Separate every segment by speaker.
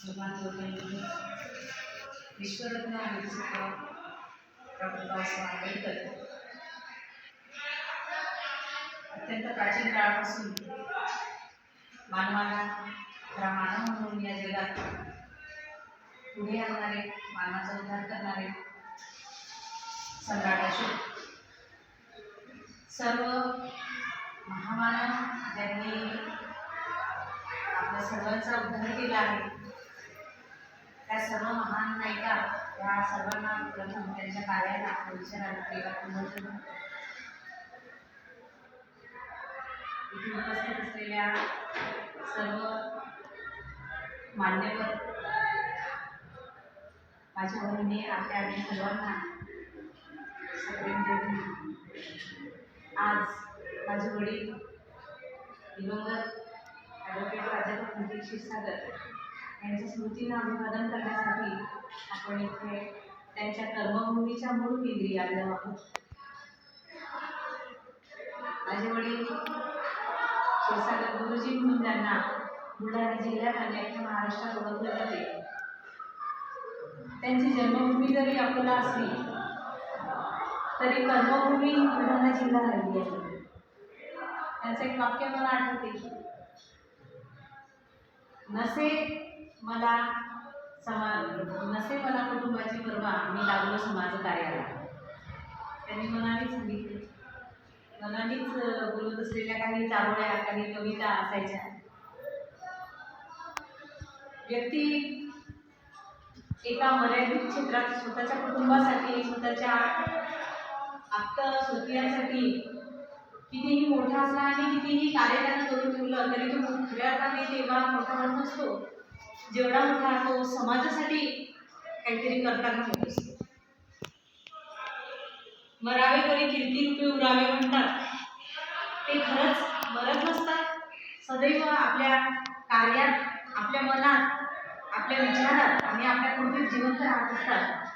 Speaker 1: भगवान लोकांनी विश्वरत्न आणि डॉक्टर बाबासाहेब आंबेडकर अत्यंत प्राचीन काळापासून मानवाला खरा मानव म्हणून या जगात पुढे आणणारे मानवाचा उद्धार करणारे सम्राट अशोक सर्व महामानव ज्यांनी आपल्या सर्वांचा उद्धार केला आहे त्या सर्व महान नायिका या सर्वांना प्रथम त्यांच्या कार्याला विचाराला इथे उपस्थित असलेल्या सर्व मान्यवर माझ्या बहिणी आपल्या आणि सर्वांना सप्रेम आज माझे वडील दिवंगत ॲडव्होकेट प्राध्यापक नितीन क्षीरसागर यांच्या स्मृतींना अभिवादन करण्यासाठी आपण इथे त्यांच्या कर्मभूमीच्या मूळ केंद्री आलेलो आहोत माझे वडील क्षीरसागर गुरुजी म्हणून त्यांना बुलढाणा जिल्ह्यात आणि अख्ख्या महाराष्ट्रात ओळखले जाते त्यांची जन्मभूमी जरी अकोला असली तरी कर्मभूमी बुलढाणा जिल्हा राहिली आहे. त्यांचं एक वाक्य मला आठवते. नसे मला समा नसे मला कुटुंबाची परवा मी लागलो समाज कार्याला. त्यांनी मनानेच सांगितले. मनानेच बोलत असलेल्या काही चारोळ्या काही कविता असायच्या. व्यक्ती एका मर्यादित क्षेत्रात स्वतःच्या कुटुंबासाठी स्वतःच्या आप्त स्वकीयांसाठी कितीही मोठा असला आणि कितीही कार्य करून ठेवलं तरी तो खऱ्या अर्थाने तेव्हा मोठा होत नसतो. जेवढा मोठा तो समाजासाठी काहीतरी करताना होत असतो मरावे तरी कीर्ती रूपे उरावे म्हणतात ते खरंच मरत नसतात सदैव आपल्या कार्यात आपल्या मनात आपल्या विचारात आणि आपल्या कृतीत जिवंत राहत असतात.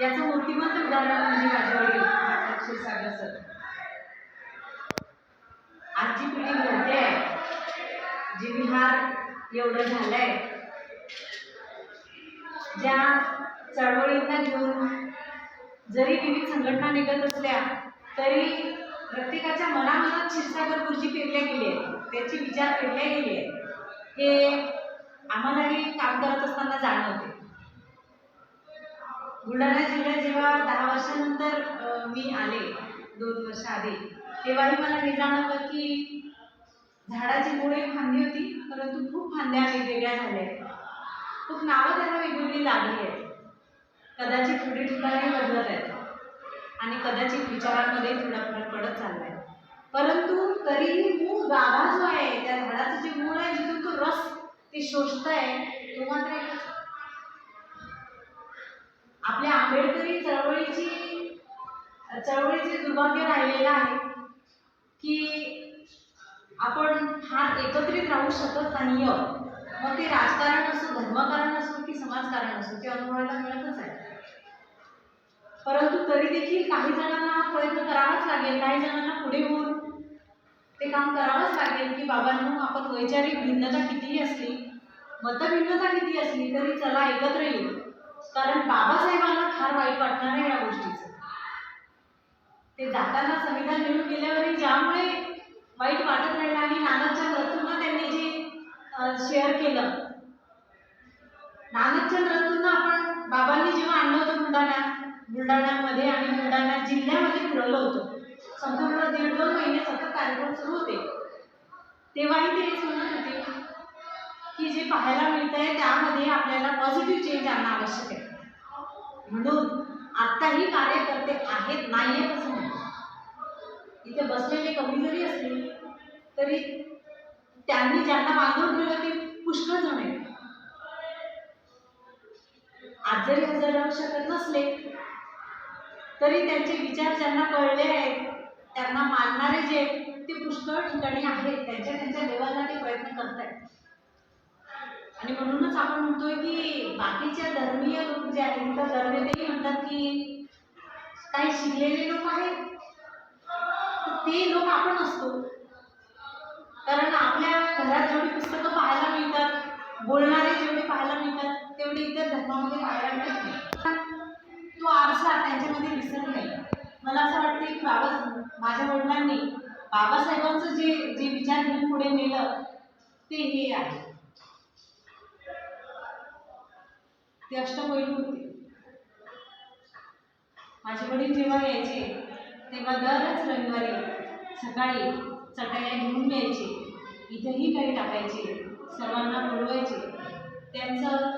Speaker 1: याचं मूर्तिमंत उदाहरण म्हणजे माझे वडील क्षीरसागर सर. आजची पिढी मोठी आहे. जिविहार एवढं झालंय. ज्या चळवळींना घेऊन जरी विविध संघटना निघत असल्या तरी प्रत्येकाच्या मनामनात शिरसागर खुर्ची पेरल्या गेले आहे त्याचे विचार पेरले गेले आहेत. हे आम्हालाही काम करत असताना जाणवते. बुलढाणा जिल्ह्यात जेव्हा दहा वर्षानंतर मी आले दोन वर्ष आधी तेव्हाही मला हे जाणवलं की झाडाची मुळे फांदी होती परंतु खूप फांद्या वेगवेगळ्या झाल्या. आहेत खूप नावं त्यांना वेगवेगळी लागली आहेत. कदाचित थोडी ठिकाणी बदलत आहेत. आणि कदाचित विचारांमध्ये थोडा फरक पडत चाललाय. परंतु तरीही मूळ गाभा जो आहे त्या झाडाचं जे मूळ आहे जिथून तो रस ते शोषत आहे तो मात्र आपल्या आंबेडकरी चळवळीची चळवळीचे दुर्भाग्य राहिलेलं आहे की आपण फार एकत्रित राहू शकत नाही आहोत मग ते राजकारण असो धर्मकारण असो की समाजकारण असो ते अनुभवायला मिळतच आहे. परंतु तरी देखील काही जणांना हा प्रयत्न करावाच लागेल काही जणांना पुढे होऊन ते काम करावंच लागेल की बाबांनो आपण वैचारिक भिन्नता कितीही असली मतभिन्नता किती असली तरी चला एकत्र येऊ. कारण बाबासाहेबांना फार वाईट वाटणार आहे या गोष्टीचं. ते जाताना संविधान लिहून गेल्यावरही ज्यामुळे वाईट वाटत राहिलं आणि नानाच्या मृत्यूंना त्यांनी जे शेअर केलं. नानकच्या आपण बाबांनी जेव्हा आणलं होतं बुलढाण्यात बुलढाण्यामध्ये आणि बुलढाणा जिल्ह्यामध्ये फिरवलं होतं. संपूर्ण दीड दोन महिने सतत कार्यक्रम सुरू होते. तेव्हाही ते हेच म्हणत होते की जे पाहायला मिळत आहे त्यामध्ये आपल्याला पॉझिटिव्ह चेंज आणणं आवश्यक आहे. म्हणून आत्ताही कार्यकर्ते आहेत नाही आहेत असं नाही इथे बसलेले कमी जरी असले तरी त्यांनी ज्यांना बांधून ठेवलं ते पुष्कळ जण आहेत. आज जरी हजर राहू शकत नसले तरी त्यांचे विचार ज्यांना कळले आहेत त्यांना मानणारे जे ते पुष्कळ ठिकाणी आहेत. त्यांच्या त्यांच्या लेवलला ते प्रयत्न करत आहेत आणि म्हणूनच आपण म्हणतोय की बाकीच्या धर्मीय लोक जे आहेत तर धर्मेतेही म्हणतात की काही शिकलेले लोक आहेत. तर ते लोक आपण असतो. कारण आपल्या घरात जेवढी पुस्तकं पाहायला मिळतात बोलणारे जेवढे पाहायला मिळतात धर्मामध्ये पाहायला मिळत नाही तो आरसा त्यांच्यामध्ये दिसत नाही. मला असं वाटतं की बाबा माझ्या वडिलांनी बाबासाहेबांचं जे जे विचार घेऊन पुढे नेलं ते हे आहे. ते अष्टपैलू होते. माझे वडील जेव्हा यायचे तेव्हा दरच रविवारी सकाळी चटया घेऊन यायचे इथेही काही टाकायचे. सर्वांना बोलवायचे त्यांचं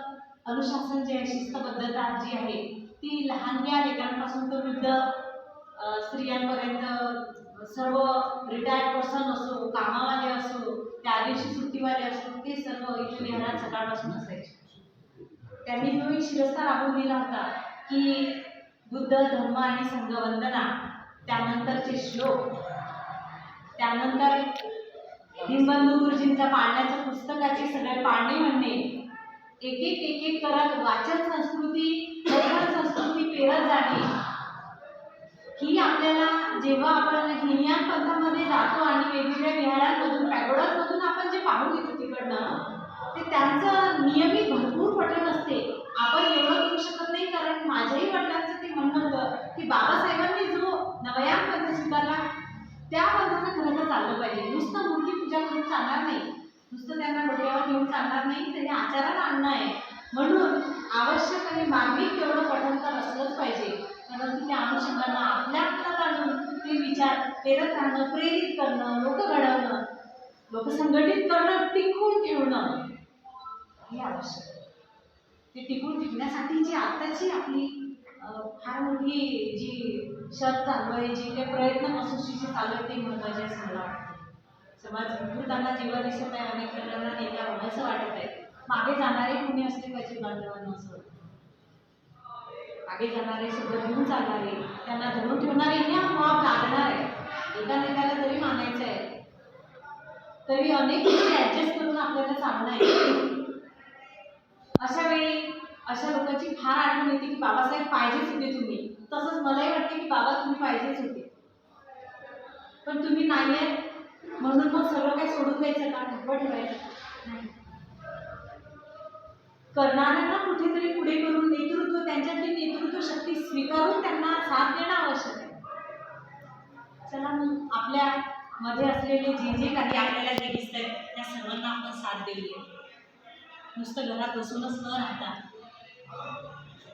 Speaker 1: अनुशासन जे आहे शिस्तबद्धता जी आहे ती लहानग्या लेकरांपासून तर वृद्ध स्त्रियांपर्यंत सर्व रिटायर्ड पर्सन असो कामावाले असो त्या दिवशी सुट्टीवाले असो ते सर्व इथे विहारात सकाळपासून असायचे. त्यांनी जो एक शिरस्ता राबवून दिला होता की बुद्ध धर्म आणि संघवंदना त्यानंतरचे श्लोक त्यानंतर दीनबंधू गुरुजींचा पाळण्याचं पुस्तकाचे सगळे पाळणे म्हणणे एक एक एक एक करत वाचन संस्कृती लेखन संस्कृती पेरत जाणे ही आपल्याला जेव्हा आपण हिनयान पंथामध्ये जातो आणि वेगवेगळ्या विहारांमधून पॅगोडांमधून आपण जे पाहून घेतो तिकडनं ते त्यांचं नियमित भरपूर पठण असते. आपण एवढं करू शकत नाही कारण माझ्याही वडिलांचं ते म्हणणं होतं की बाबासाहेबांनी जो नवयान पंथ स्वीकारला त्या पंथानं खरं तर चाललं पाहिजे. नुसतं मूर्ती पूजा करून चालणार नाही. नुसतं त्यांना डोक्यावर घेऊन चालणार नाही त्यांनी आचाराला आणणं आहे. म्हणून आवश्यक आणि मार्मिक तेवढं पठण तर असलंच पाहिजे. परंतु त्या अनुषंगानं आपल्या आपल्यात आणून ते विचार पेरत राहणं प्रेरित करणं लोक घडवणं लोक संघटित करणं टिकून ठेवणं हे आवश्यक आहे. ते टिकून टिकण्यासाठीची आताची आपली फार मोठी जी शर्त चालू आहे जी काही प्रयत्न कसोशीचे चालू आहे ते महत्त्वाचे समाज विकृतांना जीवा दिसत आहे अनेक जणांना नेत्या असं वाटत आहे. मागे जाणारे कुणी असले पाहिजे बांधवांना असं? मागे जाणारे सोबत घेऊन चालणारे त्यांना धरून ठेवणारे हे आपोआप लागणार आहे. एका नेत्याला तरी मानायचं आहे. तरी अनेक गोष्टी ॲडजस्ट करून आपल्याला चालणं आहे. अशा वेळी अशा लोकांची फार आठवण येते की बाबासाहेब पाहिजेच होते तुम्ही. तसंच मलाही वाटते की बाबा तुम्ही पाहिजेच होते. पण तुम्ही नाही म्हणून मग सगळं काही सोडून द्यायचं का? ढकवा ठेवायचं नाही. करणाऱ्यांना कुठेतरी पुढे करून नेतृत्व त्यांच्यातली नेतृत्व शक्ती स्वीकारून त्यांना साथ देणं आवश्यक आहे. चला मग आपल्या मध्ये असलेले जे जे काही आपल्याला जे दिसत आहे त्या सर्वांना आपण साथ देऊया. नुसतं घरात बसूनच न राहता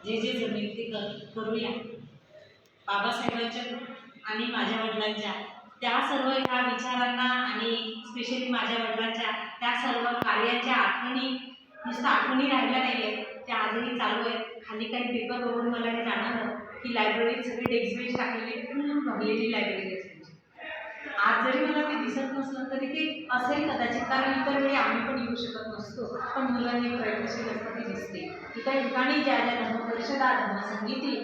Speaker 1: जे जे जमेल ते कर करूया. बाबासाहेबांच्या आणि माझ्या वडिलांच्या. त्या सर्व ह्या विचारांना आणि स्पेशली माझ्या वडिलांच्या त्या सर्व कार्याच्या आठवणी नुसतं आठवणी राहिल्या नाही आहेत त्या आजही चालू आहेत. खाली काही पेपर बघून मला हे जाणवलं की लायब्ररीत सगळी डेस्क बेंच टाकलेली फुल भरलेली लायब्ररी असायची आज जरी मला ते दिसत नसलं तरी ते असेल कदाचित. कारण इतर वेळी आम्ही पण येऊ शकत नसतो. पण मुलांनी प्रयत्नशील असतं ते दिसते इतर ठिकाणी ज्या ज्या धर्मपरिषदा धर्मसंगीती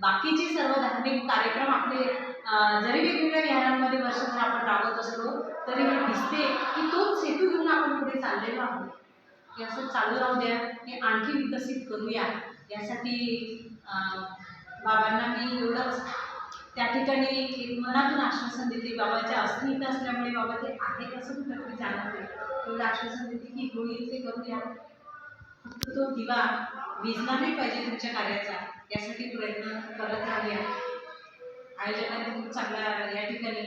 Speaker 1: बाकीचे सर्व धार्मिक कार्यक्रम आपले जरी वेगवेगळ्या विहारांमध्ये वर्षभर आपण राबत असलो तरी हे दिसते की तोच सेतू घेऊन आपण पुढे चाललेलो आहोत. हे असं चालू राहू द्या हे आणखी विकसित करूया. यासाठी बाबांना मी एवढंच त्या ठिकाणी एक मनातून आश्वासन देते. बाबाच्या अस्तित्व असल्यामुळे बाबा ते आहेत असं कुठंतरी जाणवते एवढं आश्वासन देते की होईल ते करूया. तो दिवा विजला नाही पाहिजे तुमच्या कार्याचा. यासाठी प्रयत्न करत राहूया. आयोजकांनी खूप चांगला या ठिकाणी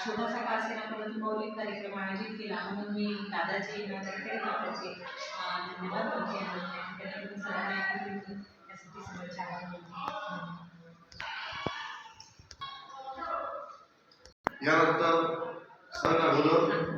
Speaker 1: छोटासा का असेल परंतु मौलिक कार्यक्रम आयोजित केला. म्हणून मी दादाचे माझ्याकडे दादाचे धन्यवाद करते या ठिकाणी सर्वांना ऐकून घेतलं त्यासाठी सर्वांचे
Speaker 2: यानंतर सर अगोदर